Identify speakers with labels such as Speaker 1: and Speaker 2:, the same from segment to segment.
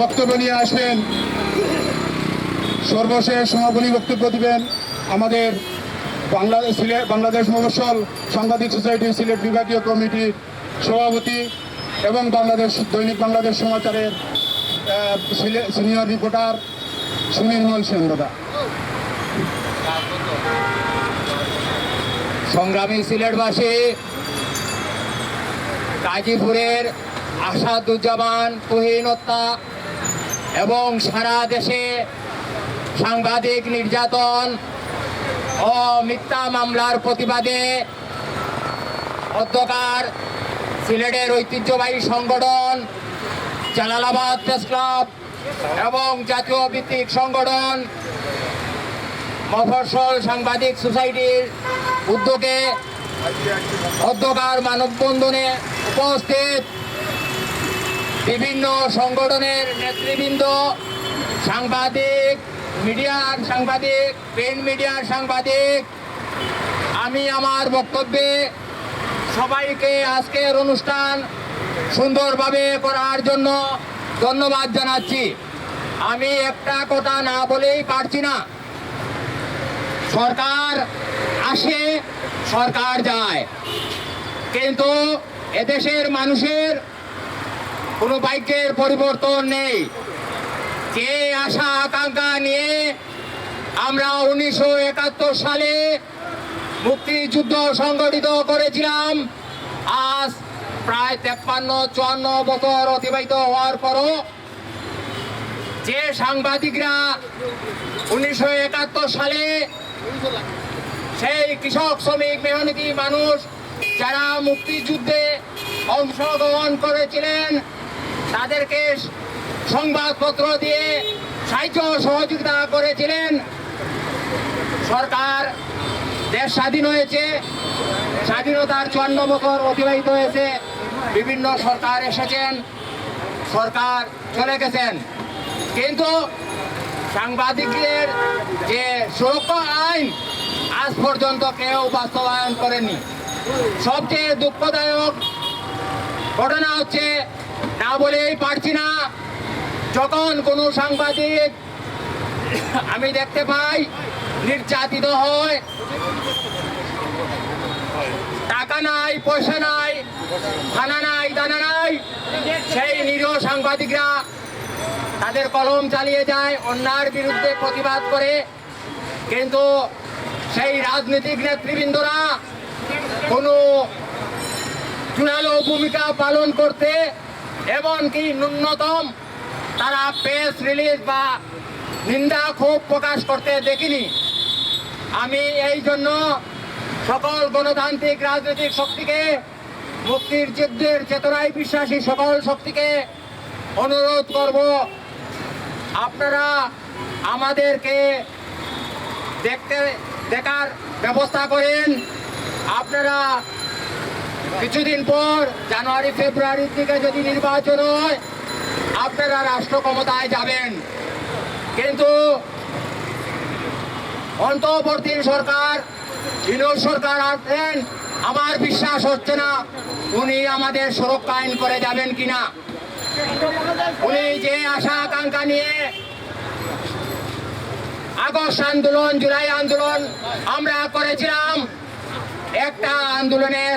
Speaker 1: বক্তব্য নিয়ে আসবেন সর্বশেষ সমাপনী বক্তব্য দিবেন আমাদের বাংলাদেশ সিলেট বাংলাদেশ মফসল সাংবাদিক সোসাইটি সিলেট বিভাগীয় কমিটির সভাপতি এবং বাংলাদেশ দৈনিক বাংলাদেশ সমাচারের সিনিয়র রিপোর্টার সুনির্মল সেন দাদা
Speaker 2: সংগ্রামী সিলেটবাসী, গাজীপুরের আসাদুজ্জামান তুহিন হত্যা এবং সারা দেশে সাংবাদিক নির্যাতন ও মিথ্যা মামলার প্রতিবাদে অধ্যকার সিলেটের ঐতিহ্যবাহী সংগঠন জালালাবাদ প্রেস ক্লাব এবং জাতীয় ভিত্তিক সংগঠন মফস্বল সাংবাদিক সোসাইটির উদ্যোগে অধ্যকার মানববন্ধনে উপস্থিত বিভিন্ন সংগঠনের নেতৃবৃন্দ, সাংবাদিক মিডিয়ার সাংবাদিক, প্রিন্ট মিডিয়ার সাংবাদিক, আমি আমার বক্তব্যে সবাইকে আজকের অনুষ্ঠান সুন্দরভাবে করার জন্য ধন্যবাদ জানাচ্ছি। আমি একটা কথা না বলেই পারছি না। সরকার আসে, সরকার যায়। কিন্তু এদেশের মানুষের কোনো বাইকের পরিবর্তন নেই। যে আশা, আকাঙ্ক্ষা নিয়ে আমরা উনিশশো একাত্তর সালে মুক্তিযুদ্ধ সংগঠিত করেছিলাম, আজ প্রায় তেপ্পান্ন, চুয়ান্ন বছর অতিবাহিত হওয়ার পরও যে সাংবাদিকরা উনিশশো একাত্তর সালে সেই কৃষক, শ্রমিক মেহনতি মানুষ যারা মুক্তিযুদ্ধে অংশগ্রহণ করেছিলেন তাদেরকে সংবাদপত্র দিয়ে সাহায্য সহযোগিতা করেছিলেন। সরকার দেশ স্বাধীন হয়েছে, স্বাধীনতার চুয়ান্ন বছর অতিবাহিত হয়েছে, বিভিন্ন সরকার এসেছেন, সরকার চলে গেছেন। কিন্তু সাংবাদিকদের যে সুরক্ষা আইন, আজ পর্যন্ত কেউ বাস্তবায়ন করেনি। সবচেয়ে দুঃখদায়ক ঘটনা হচ্ছে না বলেই পারছি না। যখন কোনো সাংবাদিক আমি দেখতে পাই, নির্যাতিত হয়, টাকা নাই, পয়সা নাই, খানা নাই, দানা নাই, সেই নিরীহ সাংবাদিকরা তাদের কলম চালিয়ে যায় অন্যার বিরুদ্ধে প্রতিবাদ করে। কিন্তু সেই রাজনৈতিক নেতৃবৃন্দরা কোনো জোরালো ভূমিকা পালন করতে এমনকি ন্যূনতম তারা প্রেস রিলিজ বা নিন্দা ক্ষোভ প্রকাশ করতে দেখিনি। আমি এই জন্য সকল গণতান্ত্রিক রাজনৈতিক শক্তিকে, মুক্তির যুদ্ধের চেতনায় বিশ্বাসী সকল শক্তিকে অনুরোধ করব, আপনারা আমাদেরকে দেখতে, দেখার ব্যবস্থা করেন। আপনারা কিছুদিন পর জানুয়ারি, ফেব্রুয়ারির দিকে যদি নির্বাচন হয়, আপনারা রাষ্ট্র ক্ষমতায় যাবেন। কিন্তু অন্তর্বর্তী সরকার বিনোদ সরকার আছেন, আমার বিশ্বাস হচ্ছে না উনি আমাদের সুরক্ষা আইন করে যাবেন কিনা। উনি যে আশা আকাঙ্ক্ষা নিয়ে আগস্ট আন্দোলন, জুলাই আন্দোলন আমরা করেছিলাম একটা আন্দোলনের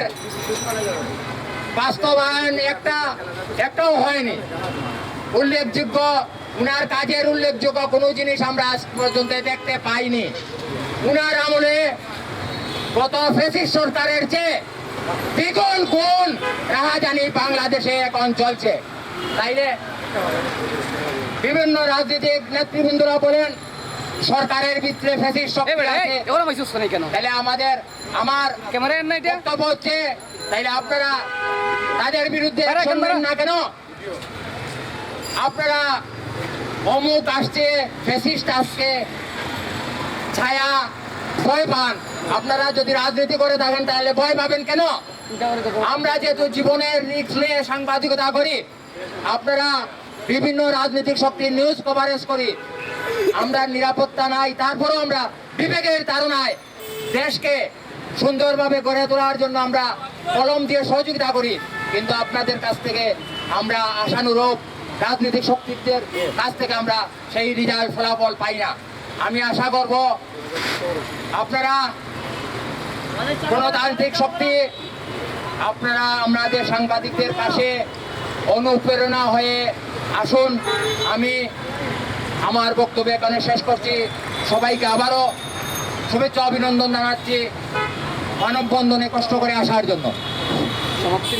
Speaker 2: বাস্তবায়ন একটা, একটাও হয়নি। উল্লেখযোগ্য, উনার কাজের উল্লেখযোগ্য কোনো জিনিস আমরা আজ পর্যন্ত দেখতে পাইনি। উনার আমলে গত ফেসিস সরকারের চেয়ে দ্বিগুণ গুণ রাহাজানি বাংলাদেশে এখন চলছে তাইলে বিভিন্ন রাজনৈতিক নেতৃবৃন্দরা বলেন সরকারের ভিতরে শক্তি
Speaker 3: এবারে
Speaker 2: আছে।
Speaker 3: ওরা মাইসুস নাই কেন?
Speaker 2: তাহলে আমাদের আমার
Speaker 3: ক্যামেরা এর না এটা?
Speaker 2: বক্তব্য হচ্ছে তাইলে আপনারা তাদের বিরুদ্ধে নেন না কেন? আপনারা অমুক আসছে ফেসিস্ট আসছে ছায়া ভয় পান। আপনারা যদি রাজনীতি করে থাকেন তাহলে ভয় পাবেন কেন? আমরা যেহেতু জীবনের রিক্স নিয়ে সাংবাদিকতা করি আপনারা বিভিন্ন রাজনৈতিক শক্তির নিউজ কভারেজ করি। আমরা নিরাপত্তা নাই, তারপরেও আমরা বিবেকের তাড়নায় দেশকে সুন্দরভাবে গড়ে তোলার জন্য আমরা কলম দিয়ে সহযোগিতা করি। কিন্তু আপনাদের কাছ থেকে আমরা আশানুরূপ রাজনৈতিক শক্তিদের কাছ থেকে আমরা সেই রেজাল্ট ফলাফল পাই না। আমি আশা করব আপনারা গণতান্ত্রিক শক্তি, আপনারা আমাদের সাংবাদিকদের পাশে অনুপ্রেরণা হয়ে আসুন। আমি আমার বক্তব্য এখানে শেষ করছি। সবাইকে আবারও শুভেচ্ছা, অভিনন্দন জানাচ্ছি। মানববন্ধনে কষ্ট করে আসার জন্য।
Speaker 3: সমাপ্তি।